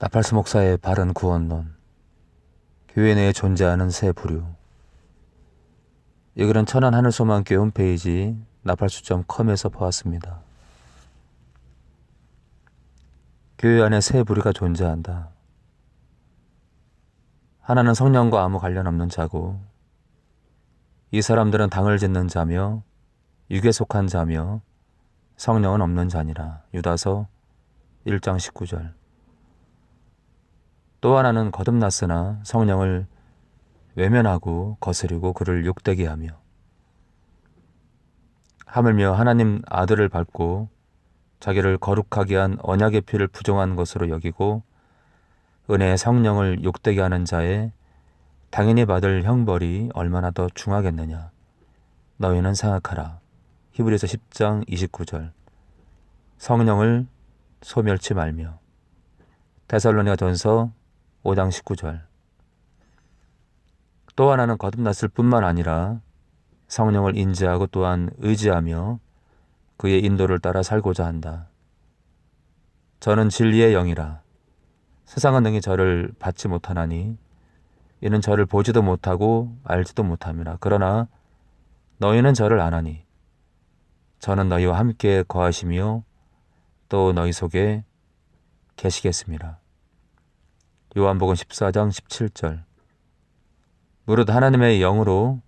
나팔수 목사의 바른 구원론 교회 내에 존재하는 새 부류 이 글은 천안 하늘소망교회 홈페이지 나팔수.com에서 보았습니다. 교회 안에 새 부류가 존재한다. 하나는 성령과 아무 관련 없는 자고 이 사람들은 당을 짓는 자며 육에 속한 자며 성령은 없는 자니라. 유다서 1장 19절 또 하나는 거듭났으나 성령을 외면하고 거스리고 그를 욕되게 하며 하물며 하나님 아들을 밟고 자기를 거룩하게 한 언약의 피를 부정한 것으로 여기고 은혜의 성령을 욕되게 하는 자의 당연히 받을 형벌이 얼마나 더 중하겠느냐. 너희는 생각하라. 히브리서 10장 29절 성령을 소멸치 말며 데살로니가 전서 5장 19절 또 하나는 거듭났을 뿐만 아니라 성령을 인지하고 또한 의지하며 그의 인도를 따라 살고자 한다. 저는 진리의 영이라 세상은 능히 저를 받지 못하나니 이는 저를 보지도 못하고 알지도 못함이라. 그러나 너희는 저를 아나니 저는 너희와 함께 거하시며 또 너희 속에 계시겠습니다. 요한복음 14장 17절 무릇 하나님의 영으로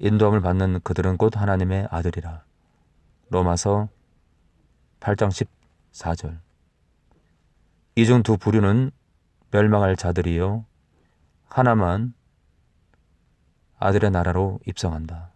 인도함을 받는 그들은 곧 하나님의 아들이라. 로마서 8장 14절 이중 두 부류는 멸망할 자들이요 하나만 아들의 나라로 입성한다.